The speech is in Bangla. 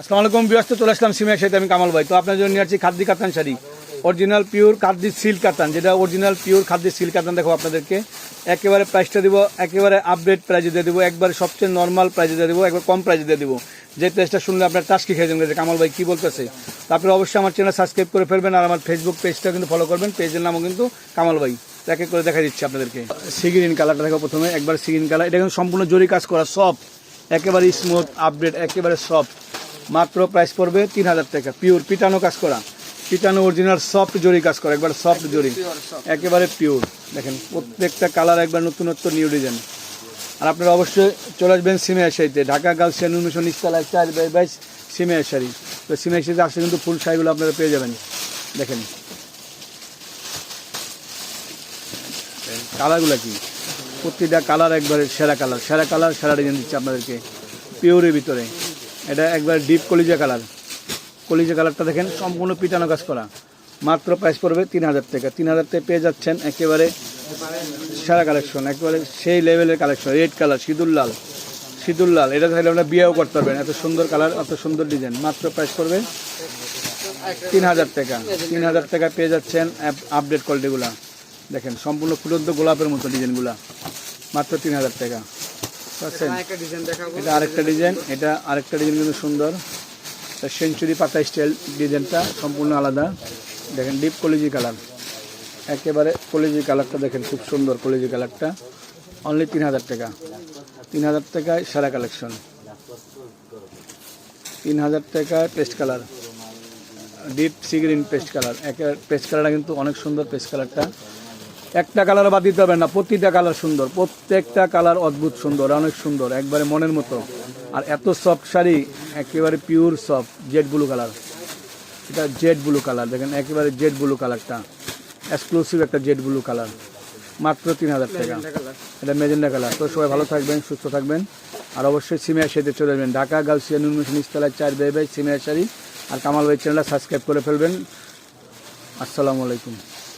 আসসালামু আলাইকুম ব্যস্ত চলে আসলাম সিমের সাথে আমি কামাল ভাই। তো আপনার জন্য নিয়ে আসছি খাদ্যি কাতান শাড়ি। অরিজিনাল পিওর খাদ্যি সিল্ক কাতান, যেটা অরিজিনাল পিওর খাদ্যি সিল্ক কাতান দেখো আপনাদেরকে। একেবারে প্রাইসটা দিব, একেবারে আপডেট প্রাইজে দিয়ে দেবো, একবারে সবচেয়ে নর্মাল প্রাইজে দিয়ে দেবো, একবার কম প্রাইজে দিয়ে দেবো। যে প্রাইসটা শুনলে আপনার টাস্কি খেয়ে যাবেন কামাল ভাই কী বলতেছে। তারপরে অবশ্যই আমার চ্যানেল সাবস্ক্রাইব করে ফেলবেন, আর আমার ফেসবুক পেজটা কিন্তু ফলো করবেন পেজের নামও কিন্তু কামাল ভাই। এক করে দেখা দিচ্ছি আপনাদেরকে। সিগ্রিন কালারটা দেখো প্রথমে, একবার সিগ্রিন কালার এটা কিন্তু সম্পূর্ণ জরি কাজ করা সব একেবারে স্মুথ আপডেট একেবারে সফট মাত্র প্রাইস পড়বে তিন হাজার টাকা। পিওর পিটানো কাজ করা। পিটানো অরিজিনাল সফট জরি কাজ করা একবার সফট জরি। একেবারে পিওর দেখেন প্রত্যেকটা কালার একবার নতুনত্ব নিউ ডিজাইন আর আপনারা অবশ্যই চলে আসবেন সিমে শাড়িতে ঢাকা গার্লস মিশন ইস্তালায় চার বাই বাইশ সিমে শাড়ি তো সিমে শাড়িতে আসলে কিন্তু ফুল শাড়িগুলো আপনারা পেয়ে যাবেন। দেখেন। কালারগুলো কি? প্রতিটা কালার একবারে সেরা কালার সেরা কালার সেরা ডিজাইন দিচ্ছে আপনাদেরকে। পিওরের ভিতরে। এটা একবার ডিপ কলিজা কালার কলিজা কালারটা দেখেন, সম্পূর্ণ পিটানো কাজ করা। মাত্র প্রাইস পড়বে তিন হাজার টাকা। তিন হাজার টাকা পেয়ে যাচ্ছেন একেবারে সেরা কালেকশন একেবারে সেই লেভেলের কালেকশন রেড কালার সিঁদুর লাল। সিঁদুর লাল, এটা চাইলে আপনারা বিয়েও করতে পারবেন। এত সুন্দর কালার এত সুন্দর ডিজাইন মাত্র প্রাইস পড়বে তিন হাজার টাকা। তিন হাজার টাকা পেয়ে যাচ্ছেন আপডেট কোয়ালিটিগুলা দেখেন, সম্পূর্ণ ফুটন্ত গোলাপের মতো ডিজাইনগুলা মাত্র তিন হাজার টাকা। এটা আরেকটা ডিজাইন এটা আরেকটা ডিজাইন কিন্তু সুন্দর। সেঞ্চুরি পাতা স্টাইল ডিজাইনটা সম্পূর্ণ আলাদা। দেখেন ডিপ কলিজি কালার একেবারে কলিজি কালারটা দেখেন খুব সুন্দর কলিজি কালারটা অনলি তিন হাজার টাকা। তিন হাজার টাকায় সারা কালেকশন তিন হাজার টাকায় paste colour deep sea green paste colour একে পেস্ট কালারটা কিন্তু অনেক সুন্দর পেস্ট কালারটা একটা কালার বাদ দিতে হবে না প্রতিটা কালার সুন্দর প্রত্যেকটা কালার অদ্ভুত সুন্দর অনেক সুন্দর একবারে মনের মতো। আর এত সফট শাড়ি একেবারে pure soft jade blue colour এটা জেড ব্লু কালার দেখেন একেবারে জেড ব্লু কালারটা এক্সক্লুসিভ একটা জেড ব্লু কালার মাত্র তিন হাজার টাকা। এটা মেজেন্ডা কালার তো সবাই ভালো থাকবেন সুস্থ থাকবেন। আর অবশ্যই সিমিয়া শাড়িতে চলে যাবেন ঢাকা গার্লসিয়া নুন মিশন ইস্তালায় চার বে বাই সিমিয়া শাড়ি। আর কামাল ভাই চ্যানেলটা সাবস্ক্রাইব করে ফেলবেন। আসসালামু আলাইকুম।